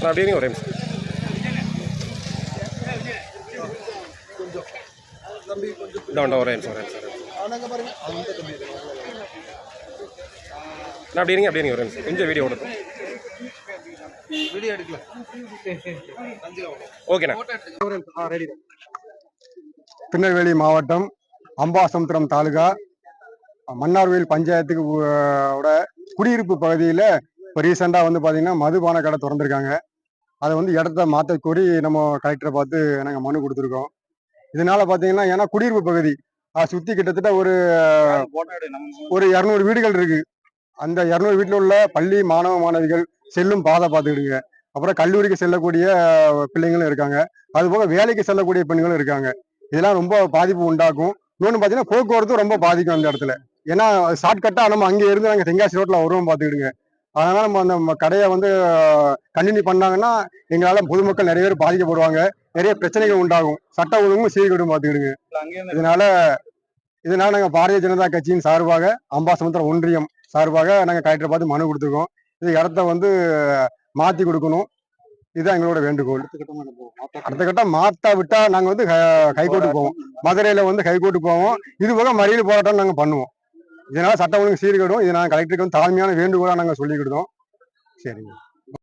அப்படியே ஒரே நிமிஷம் இந்த ஒரே நிமிஷம் ஒரே நிமிஷம் நான் அப்படியே ஒரே நிமிஷம் கொஞ்சம் வீடியோ ஓடட்டும் வீடியோ எடுக்கல ஓகேண்ணா திருநெல்வேலி மாவட்டம் அம்பாசமுத்திரம் தாலுகா மன்னார்வேல் பஞ்சாயத்துக்கு ஓட குடியிருப்பு பகுதியில் இப்போ ரீசெண்டாக வந்து பார்த்தீங்கன்னா மதுபான கடை திறந்துருக்காங்க. அதை வந்து இடத்த மாற்ற கோரி நம்ம கலெக்டரை பார்த்து நாங்கள் மனு கொடுத்துருக்கோம். இதனால பார்த்தீங்கன்னா ஏன்னா குடியிருப்பு பகுதி அதை சுற்றி கிட்டத்தட்ட ஒரு ஒரு இரநூறு வீடுகள் இருக்கு. அந்த இரநூறு வீட்டில் உள்ள பள்ளி மாணவ மாணவிகள் செல்லும் பாதை பார்த்துக்கிடுங்க. அப்புறம் கல்லூரிக்கு செல்லக்கூடிய பிள்ளைங்களும் இருக்காங்க. அதுபோக வேலைக்கு செல்லக்கூடிய பெண்களும் இருக்காங்க. இதெல்லாம் ரொம்ப பாதிப்பு உண்டாக்கும். இன்னொன்று பார்த்தீங்கன்னா போக்குவரத்து ரொம்ப பாதிக்கும் அந்த இடத்துல. ஏன்னா ஷார்ட்கட்டாக நம்ம அங்கே இருந்து நாங்கள் தென்காசி ரோட்டில் வருவோம் பார்த்துக்கிடுங்க. அதனால நம்ம அந்த கடையை வந்து கண்டினியூ பண்ணாங்கன்னா எங்களால் பொதுமக்கள் நிறைய பேர் பாதிக்கப்படுவாங்க. நிறைய பிரச்சனைகள் உண்டாகும். சட்ட ஒழுங்கும் சீர்கேடும் பார்த்துக்கிடுங்க. இதனால இதனால நாங்கள் பாரதிய ஜனதா கட்சியின் சார்பாக அம்பாசமுத்திரம் ஒன்றியம் சார்பாக நாங்கள் கலெக்டரை பார்த்து மனு கொடுத்துருக்கோம். இது இடத்த வந்து மாற்றி கொடுக்கணும். இதுதான் எங்களோட வேண்டுகோள். அடுத்த கட்டம் மாத்தா விட்டா நாங்க வந்து ஹைகோர்ட்டு போவோம். மதுரையில வந்து ஹைகோர்ட்டு போவோம். இது போக மறியல் போராட்டம் நாங்க பண்ணுவோம். இதனால சட்டம் ஒழுங்கு சீர்கேடும் இதை நாங்கள் கலெக்டருக்கு வந்து தாழ்மையான வேண்டுகோளாக நாங்கள் சொல்லிக்கிட்டோம் சரிங்க.